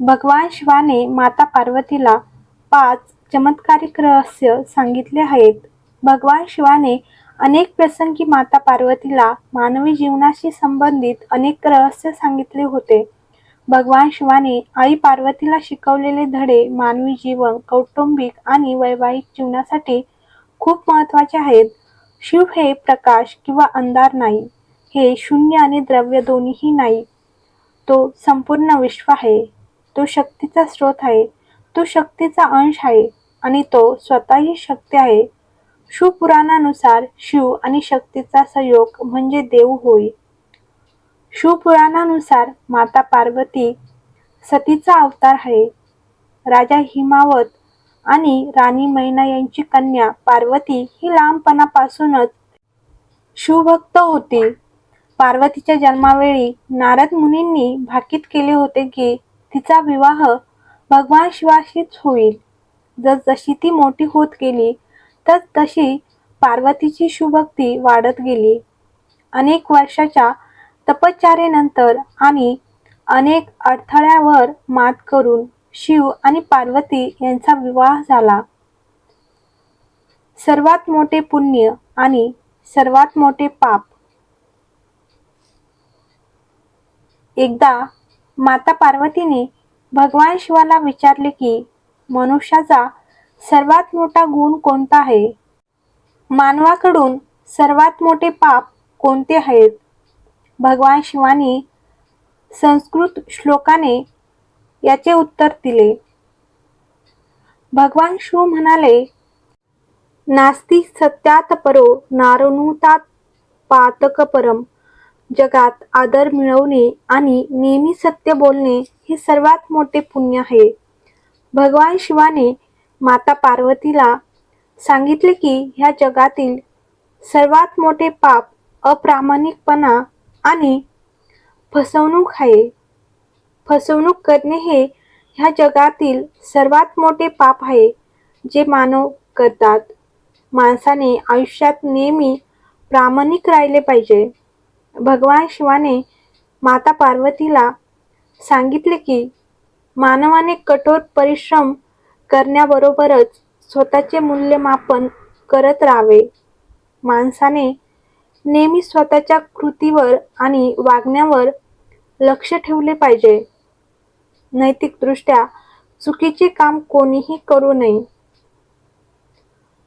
भगवान शिवाने माता पार्वतीला पाच चमत्कारिक रहस्य सांगितले आहेत. भगवान शिवाने अनेक प्रसंगी माता पार्वतीला मानवी जीवनाशी संबंधित अनेक रहस्य सांगितले होते. भगवान शिवाने आई पार्वतीला शिकवलेले धडे मानवी जीवन कौटुंबिक आणि वैवाहिक जीवनासाठी खूप महत्त्वाचे आहेत. शिव हे प्रकाश किंवा अंधार नाही हे शून्य आणि द्रव्य दोन्हीही नाही. तो संपूर्ण विश्व आहे. तो शक्तीचा स्रोत आहे. तो शक्तीचा अंश आहे आणि तो स्वतःही शक्ती आहे. शिवपुराणानुसार शिव आणि शक्तीचा संयोग म्हणजे देव होय. शिवपुराणानुसार माता पार्वती सतीचा अवतार आहे. राजा हिमावत आणि राणी मैना यांची कन्या पार्वती ही लहानपणापासूनच शिवभक्त होती. पार्वतीच्या जन्मावेळी नारद मुनींनी भाकीत केले होते की तिचा विवाह भगवान शिवाशीच होईल. जसजशी ती मोठी होत गेली तस तशी पार्वतीची शुभक्ती वाढत गेली. अनेक वर्षाच्या तपश्चर्येनंतर आणि अनेक अडथळ्यावर मात करून शिव आणि पार्वती यांचा विवाह झाला. सर्वात मोठे पुण्य आणि सर्वात मोठे पाप. एकदा माता पार्वतीने भगवान शिवाला विचारले की मनुष्याचा सर्वात मोठा गुण कोणता आहे? मानवाकडून सर्वात मोठे पाप कोणते आहेत? भगवान शिवानी संस्कृत श्लोकाने याचे उत्तर दिले. भगवान शिव म्हणाले नास्ती सत्यात परो नारणुतात पातक परम जगात आदर मिळवणे आणि नेहमी सत्य बोलणे हे सर्वात मोठे पुण्य आहे. भगवान शिवाने माता पार्वतीला सांगितले की ह्या जगातील सर्वात मोठे पाप अप्रामाणिकपणा आणि फसवणूक आहे. फसवणूक करणे हे ह्या जगातील सर्वात मोठे पाप आहे जे मानव करतात. माणसाने आयुष्यात नेहमी प्रामाणिक राहिले पाहिजे. भगवान शिवाने माता पार्वतीला सांगितले की मानवाने कठोर परिश्रम करण्याबरोबरच स्वतःचे मूल्यमापन करत राहावे. माणसाने नेहमी स्वतःच्या कृतीवर आणि वागण्यावर लक्ष ठेवले पाहिजे. नैतिकदृष्ट्या चुकीचे काम कोणीही करू नये.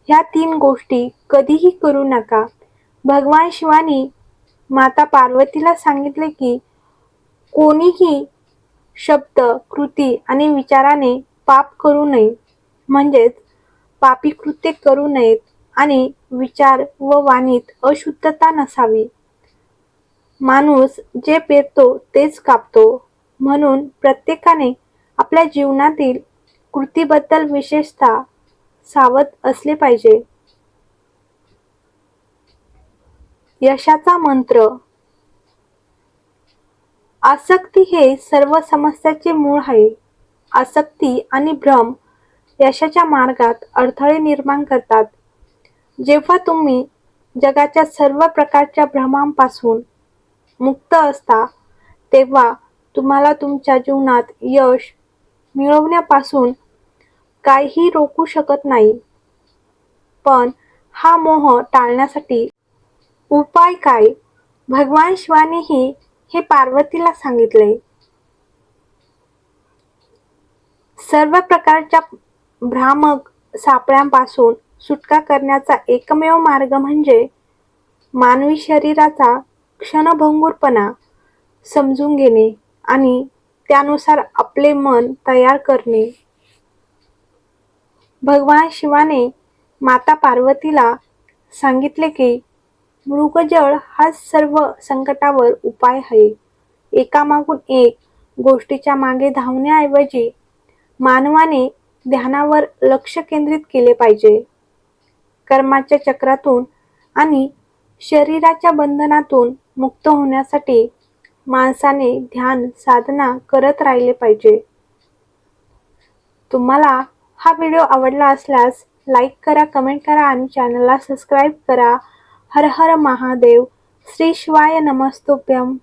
ह्या तीन गोष्टी कधीही करू नका. भगवान शिवानी माता पार्वतीला सांगितले की कोणीही शब्द कृती आणि विचाराने पाप करू नये. म्हणजेच पापी कृत्ये करू नयेत आणि विचार व वाणीत अशुद्धता नसावी. माणूस जे पेरतो तेच कापतो. म्हणून प्रत्येकाने आपल्या जीवनातील कृतीबद्दल विशेषतः सावध असले पाहिजे. यशाचा मंत्र. आसक्ती हे सर्व समस्याचे मूळ आहे. आसक्ती आणि भ्रम यशाच्या मार्गात अडथळे निर्माण करतात. जेव्हा तुम्ही जगाच्या सर्व प्रकारच्या भ्रमांपासून मुक्त असता तेव्हा तुम्हाला तुमच्या जीवनात यश मिळवण्यापासून काहीही रोखू शकत नाही. पण हा मोह टाळण्यासाठी उपाय काय? भगवान शिवानेही हे पार्वतीला सांगितले. सर्व प्रकारच्या भ्रामक सापळ्यांपासून सुटका करण्याचा एकमेव मार्ग म्हणजे मानवी शरीराचा क्षणभंगूरपणा समजून घेणे आणि त्यानुसार आपले मन तयार करणे. भगवान शिवाने माता पार्वतीला सांगितले की मृगजळ हा सर्व संकटावर उपाय आहे. एकामागून एक गोष्टीच्या मागे धावण्याऐवजी मानवाने ध्यानावर लक्ष केंद्रित केले पाहिजे. कर्माच्या चक्रातून आणि शरीराच्या बंधनातून मुक्त होण्यासाठी माणसाने ध्यान साधना करत राहिले पाहिजे. तुम्हाला हा व्हिडिओ आवडला असल्यास लाईक करा कमेंट करा आणि चॅनलला सबस्क्राईब करा. हर हर महादेव. श्री शिवाय नमस्तुभ्यम.